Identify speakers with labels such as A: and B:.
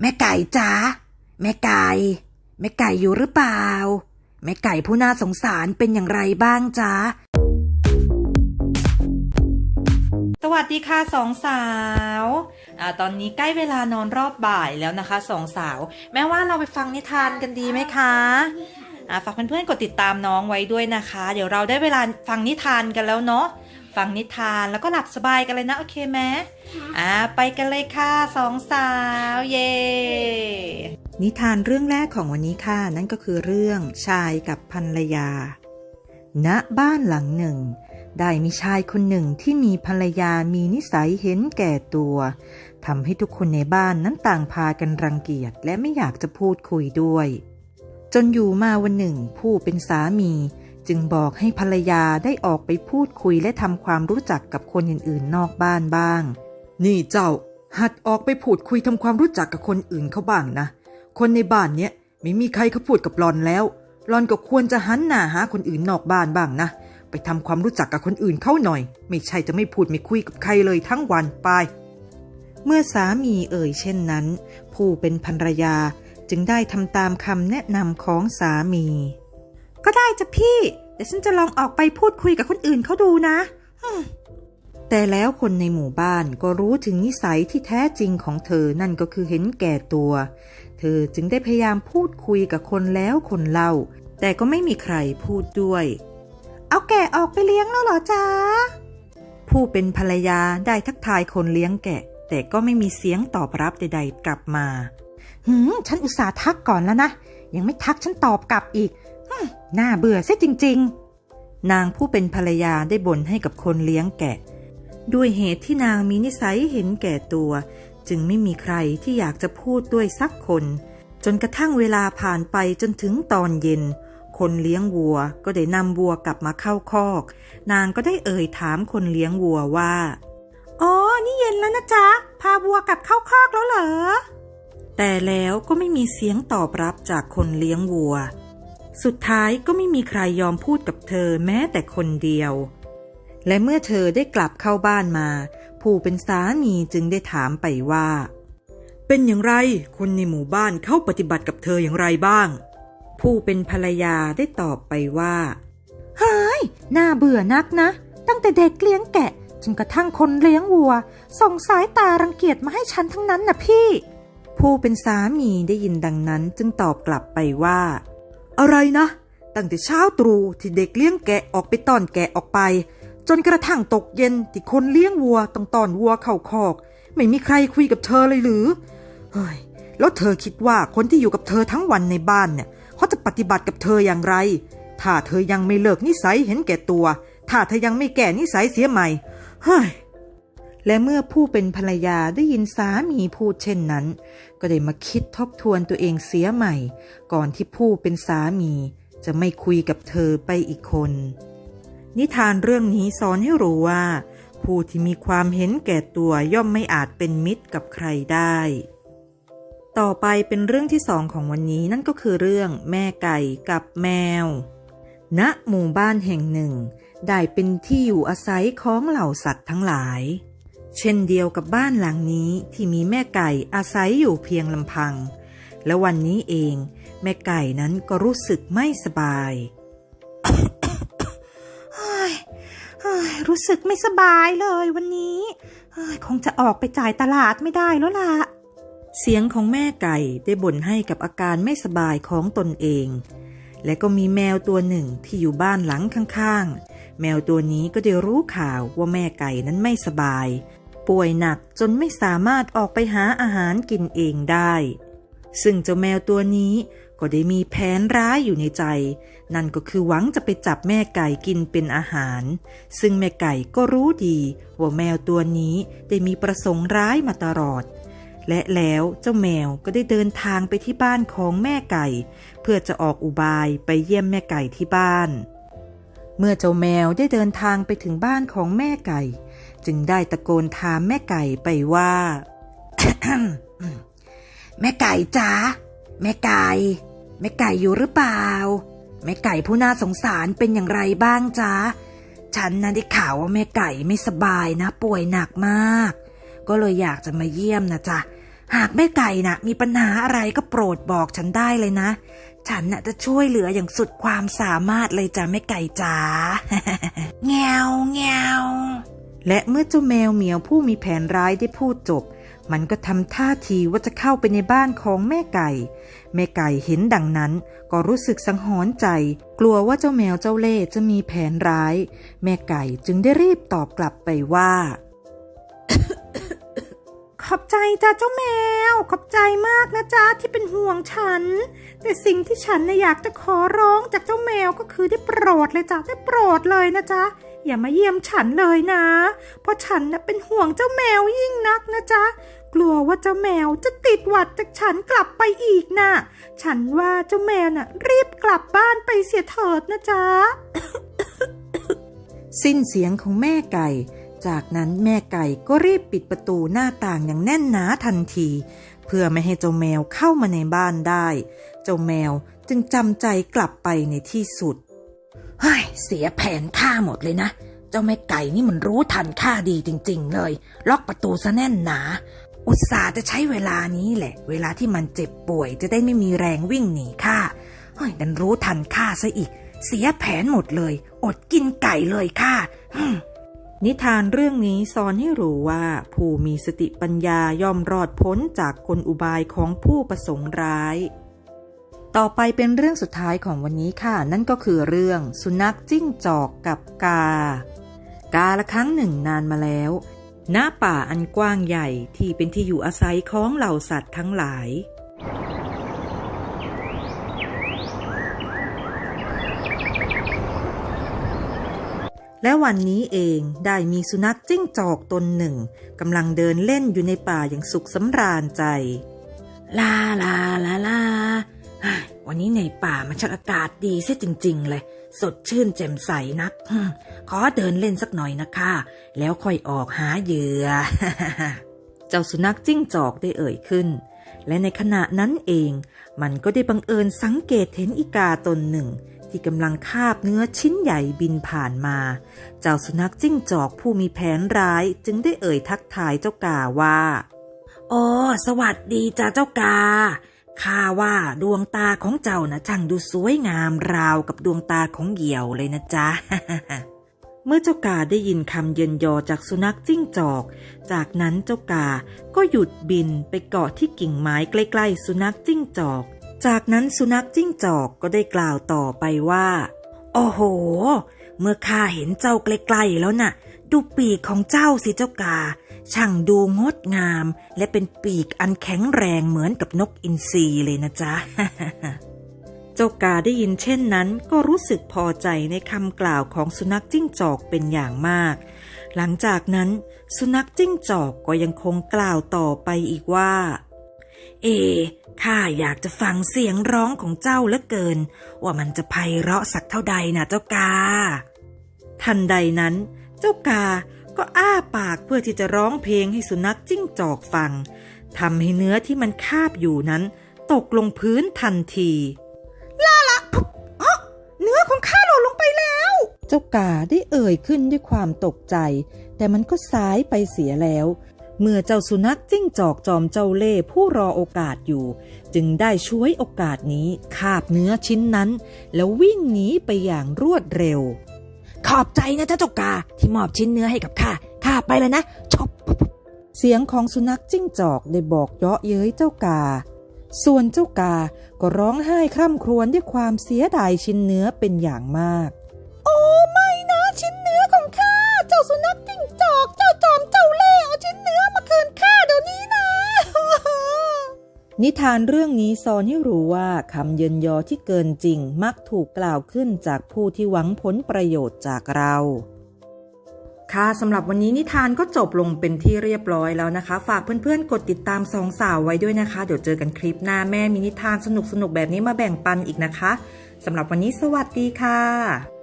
A: แม่ไก่จ๋าแม่ไก่ แม่ไก่อยู่หรือเปล่า แม่ไก่ผู้น่าสงสารเป็นอย่างไรบ้างจ๊ะ
B: สวัสดีค่ะสองสาวอ่าตอนนี้ใกล้เวลานอนรอบบ่ายแล้วนะคะสองสาว แม้ว่าเราไปฟังนิทานกันดีไหมคะอ่าฝากเพื่อนๆกดติดตามน้องไว้ด้วยนะคะ เดี๋ยวเราได้เวลาฟังนิทานกันแล้วเนาะ ฟังนิทานแล้วก็หลับสบายกันเลยนะ โอเคไหมอ่าไปกันเลยค่ะสองสาวเย่นิทานเรื่องแรกของวันนี้ค่ะ นั่นก็คือเรื่องชายกับภรรยา ณบ้านหลังหนึ่ง ได้มีชายคนหนึ่งที่มีภรรยามีนิสัยเห็นแก่ตัวทำให้ทุกคนในบ้านนั้นต่างพากันรังเกียจและไม่อยากจะพูดคุยด้วย จนอยู่มาวันหนึ่ง ผู้เป็นสามี จึงบอกให้ภรรยาได้ออกไปพูดคุยและทำความรู้จักกับคนอื่นๆนอกบ้านบ้าง นี่เจ้า หัดออกไปพูดคุยทำความรู้จักกับคนอื่นเขาบ้างนะ คนในบ้านเนี้ยไม่มีใครเขาพูดกับหลอนแล้วหลอนก็ควรจะหันหน้าหาคนอื่นนอกบ้านบ้างนะ ไปทำความรู้จักกับคนอื่นเขาหน่อย ไม่ใช่จะไม่พูดไม่คุยกับใครเลยทั้งวันไป เมื่อสามีเอ่ยเช่นนั้น ผู้เป็นภรรยาจึงได้ทำตามคำแนะนำของสามี ก็ได้จ้ะพี่เดี๋ยวฉันจะลองออกไปพูดคุยกับคนอื่นเขาดูนะแต่แล้วคนในหมู่บ้านก็รู้ถึงนิสัยที่แท้จริงของเธอนั่นก็คือเห็นแก่ตัว เธอจึงได้พยายามพูดคุยกับคนแล้วคนเล่า แต่ก็ไม่มีใครพูดด้วย เอาแกะออกไปเลี้ยงแล้วเหรอจ๊ะผู้เป็นภรรยาได้ทักทายคนเลี้ยงแกะ แต่ก็ไม่มีเสียงตอบรับใด ๆ กลับมา หืมฉันอุตส่าห์ทักก่อนแล้วนะ ยังไม่ทักฉันตอบกลับอีก น่าเบื่อเสียจริง ๆ นางผู้เป็นภรรยาได้บ่นให้กับคนเลี้ยงแกะ ด้วยเหตุที่นางมีนิสัยเห็นแก่ตัว จึงไม่มีใครที่อยากจะพูดด้วยสักคน จนกระทั่งเวลาผ่านไปจนถึงตอนเย็น คนเลี้ยงวัวก็ได้นำวัวกลับมาเข้าคอก นางก็ได้เอ่ยถามคนเลี้ยงวัวว่าอ๋อ นี่เย็นแล้วนะจ๊ะ พาวัวกลับเข้าคอกแล้วเหรอ แต่แล้วก็ไม่มีเสียงตอบรับจากคนเลี้ยงวัว สุดท้ายก็ไม่มีใครยอมพูดกับเธอแม้แต่คนเดียว และเมื่อเธอได้กลับเข้าบ้านมา ผู้เป็นสามีจึงได้ถามไปว่า เป็นอย่างไร คนในหมู่บ้านเขาปฏิบัติกับเธออย่างไรบ้าง ผู้เป็นภรรยาได้ตอบไปว่าเฮ้ยน่าเบื่อนักนะ ตั้งแต่เด็กเลี้ยงแกะจนกระทั่งคนเลี้ยงวัว ส่งสายตารังเกียจมาให้ฉันทั้งนั้นนะพี่ ผู้เป็นสามีได้ยินดังนั้นจึงตอบกลับไปว่า อะไรนะ ตั้งแต่เช้าตรู่ที่เด็กเลี้ยงแกะออกไปต้อนแกะออกไป จนกระทั่งตกเย็นที่คนเลี้ยงวัวต้องต้อนวัวเข้าคอก ไม่มีใครคุยกับเธอเลยหรือ เฮ้ย แล้วเธอคิดว่าคนที่อยู่กับเธอทั้งวันในบ้านเนี่ยเขาจะปฏิบัติกับเธออย่างไร ถ้าเธอยังไม่เลิกนิสัยเห็นแก่ตัว ถ้าเธอยังไม่แก่นิสัยเสียใหม่ เฮ้ย และเมื่อผู้เป็นภรรยาได้ยินสามีพูดเช่นนั้น ก็ได้มาคิดทบทวนตัวเองเสียใหม่ ก่อนที่ผู้เป็นสามีจะไม่คุยกับเธอไปอีกคน นิทานเรื่องนี้สอนให้รู้ว่า ผู้ที่มีความเห็นแก่ตัวย่อมไม่อาจเป็นมิตรกับใครได้ ต่อไปเป็นเรื่องที่สองของวันนี้นั่นก็คือเรื่องแม่ไก่กับแมวณหมู่บ้านแห่งหนึ่ง ได้เป็นที่อยู่อาศัยของเหล่าสัตว์ทั้งหลาย เช่นเดียวกับบ้านหลังนี้ที่มีแม่ไก่อาศัยอยู่เพียงลำพัง และวันนี้เอง แม่ไก่นั้นก็รู้สึกไม่สบายรู้สึกไม่สบายเลยวันนี้คงจะออกไปจ่ายตลาดไม่ได้แล้วล่ะ เสียงของแม่ไก่ได้บ่นให้กับอาการไม่สบายของตนเอง และก็มีแมวตัวหนึ่งที่อยู่บ้านหลังข้างๆ แมวตัวนี้ก็ได้รู้ข่าวว่าแม่ไก่นั้นไม่สบาย ป่วยหนักจนไม่สามารถออกไปหาอาหารกินเองได้ ซึ่งเจ้าแมวตัวนี้ก็ได้มีแผนร้ายอยู่ในใจ นั่นก็คือหวังจะไปจับแม่ไก่กินเป็นอาหาร ซึ่งแม่ไก่ก็รู้ดีว่าแมวตัวนี้ได้มีประสงค์ร้ายมาตลอด และแล้วเจ้าแมวก็ได้เดินทางไปที่บ้านของแม่ไก่ เพื่อจะออกอุบายไปเยี่ยมแม่ไก่ที่บ้าน เมื่อเจ้าแมวได้เดินทางไปถึงบ้านของแม่ไก่ จึงได้ตะโกนถามแม่ไก่ไปว่า
A: แม่ไก่จ๋าแม่ไก่ แม่ไก่อยู่หรือเปล่า แม่ไก่ผู้น่าสงสารเป็นอย่างไรบ้างจ๊ะฉันนะได้ข่าวว่าแม่ไก่ไม่สบายนะ ป่วยหนักมาก ก็เลยอยากจะมาเยี่ยมนะจ๊ะหากแม่ไก่น่ะ มีปัญหาอะไรก็โปรดบอกฉันได้เลยนะ ฉันน่ะจะช่วยเหลืออย่างสุดความสามารถเลยจ้ะแม่ไก่จ๋าแงวแงว
B: และเมื่อเจ้าแมวเหมียวผู้มีแผนร้ายได้พูดจบ มันก็ทำท่าทีว่าจะเข้าไปในบ้านของแม่ไก่ แม่ไก่เห็นดังนั้น ก็รู้สึกสังหรณ์ใจ กลัวว่าเจ้าแมวเจ้าเล่จะมีแผนร้าย แม่ไก่จึงได้รีบตอบกลับไปว่า ขอบใจจ้าเจ้าแมว ขอบใจมากนะจ๊ะที่เป็นห่วงฉัน แต่สิ่งที่ฉันน่ะอยากจะขอร้องจากเจ้าแมวก็คือได้โปรดเลยจ้ะได้โปรดเลยนะจ๊ะอย่ามาเยี่ยมฉันเลยนะ เพราะฉันน่ะเป็นห่วงเจ้าแมวยิ่งนักนะจ๊ะกลัวว่าเจ้าแมวจะติดหวัดจากฉันกลับไปอีกนะฉันว่าเจ้าแมวน่ะ รีบกลับบ้านไปเสียเถิดนะจ๊ะ สิ้นเสียงของแม่ไก่ จากนั้นแม่ไก่ก็รีบปิดประตูหน้าต่างอย่างแน่นหนาทันที เพื่อไม่ให้เจ้าแมวเข้ามาในบ้านได้ เจ้าแมวจึงจำใจกลับไปในที่สุด
A: เฮ้ยเสียแผนข้าหมดเลยนะ เจ้าแม่ไก่นี่มันรู้ทันข้าดีจริง ๆ เลย ล็อกประตูซะแน่นหนา อุตส่าห์จะใช้เวลานี้แหละ เวลาที่มันเจ็บป่วยจะได้ไม่มีแรงวิ่งหนีข้าเฮ้ยดันรู้ทันข้าซะอีก เสียแผนหมดเลย อดกินไก่เลยข้าฮึ่ม
B: นิทานเรื่องนี้สอนให้รู้ว่าผู้มีสติปัญญาย่อมรอดพ้นจากกลอุบายของผู้ประสงค์ร้าย ต่อไปเป็นเรื่องสุดท้ายของวันนี้ค่ะ นั่นก็คือเรื่องสุนัขจิ้งจอกกับกา กาละครั้งหนึ่งนานมาแล้วณป่าอันกว้างใหญ่ที่เป็นที่อยู่อาศัยของเหล่าสัตว์ทั้งหลาย และวันนี้เองได้มีสุนัขจิ้งจอกตนหนึ่งกำลังเดินเล่นอยู่ในป่าอย่างสุขสำราญใจ
A: ลาลาลาลาวันนี้ในป่ามันช่างอากาศดีเสียจริง ๆ เลย สดชื่นแจ่มใสนัก ขอเดินเล่นสักหน่อยนะคะ แล้วค่อยออกหาเหยื่อ
B: เจ้าสุนัขจิ้งจอกได้เอ่ยขึ้น และในขณะนั้นเอง มันก็ได้บังเอิญสังเกตเห็นอีกาตนหนึ่ง ที่กำลังคาบเนื้อชิ้นใหญ่บินผ่านมา เจ้าสุนัขจิ้งจอกผู้มีแผนร้ายจึงได้เอ่ยทักทายเจ้ากาว่า
A: โอ้สวัสดีจ้าเจ้ากาข้าว่าดวงตาของเจ้านะช่างดูสวยงามราวกับดวงตาของเหยี่ยวเลยนะจ๊ะ
B: เมื่อเจ้ากาได้ยินคำเยินยอจากสุนัขจิ้งจอก จากนั้นเจ้ากาก็หยุดบินไปเกาะที่กิ่งไม้ใกล้ ๆ สุนัขจิ้งจอก จากนั้นสุนัขจิ้งจอกก็ได้กล่าวต่อไปว่า
A: โอ้โห เมื่อข้าเห็นเจ้าใกลๆแล้วน่ะ ดูปีกของเจ้าสิเจ้ากา ช่างดูงดงาม และเป็นปีกอันแข็งแรงเหมือนกับนกอินทรีเลยนะจ๊ะ
B: เจ้ากาได้ยินเช่นนั้นก็รู้สึกพอใจในคำกล่าวของสุนัขจิ้งจอกเป็นอย่างมาก หลังจากนั้น สุนัขจิ้งจอกก็ยังคงกล่าวต่อไปอีกว่า
A: เอ ข้าอยากจะฟังเสียงร้องของเจ้าเหลือเกิน ว่ามันจะไพเราะสักเท่าใดนะเจ้ากา
B: ทันใดนั้น เจ้ากาก็อ้าปากเพื่อที่จะร้องเพลงให้สุนัขจิ้งจอกฟังทำให้เนื้อที่มันคาบอยู่นั้น ตกลงพื้นทันที
A: เนื้อของข้าหล่นลงไปแล้ว
B: เจ้ากาได้เอ่ยขึ้นด้วยความตกใจ แต่มันก็สายไปเสียแล้ว เมื่อเจ้าสุนัขจิ้งจอกจอมเจ้าเล่ห์ผู้รอโอกาสอยู่ จึงได้ช่วยโอกาสนี้คาบเนื้อชิ้นนั้น แล้ววิ่งหนีไปอย่างรวดเร็ว
A: ขอบใจนะเจ้าเจ้ากาที่มอบชิ้นเนื้อให้กับข้าข้าไปเลยนะชบ
B: เสียงของสุนัขจิ้งจอกได้บอกเยาะเย้ยเจ้ากา ส่วนเจ้ากาก็ร้องไห้คร่ำครวญด้วยความเสียดายชิ้นเนื้อเป็นอย่างมาก นิทานเรื่องนี้สอนให้รู้ว่าคำเยินยอที่เกินจริงมักถูกกล่าวขึ้นจากผู้ที่หวังผลประโยชน์จากเรา ค่ะสำหรับวันนี้นิทานก็จบลงเป็นที่เรียบร้อยแล้วนะคะ ฝากเพื่อนๆ กดติดตามสองสาวไว้ด้วยนะคะ เดี๋ยวเจอกันคลิปหน้าแม่มีนิทานสนุกๆ แบบนี้มาแบ่งปันอีกนะคะสำหรับวันนี้สวัสดีค่ะ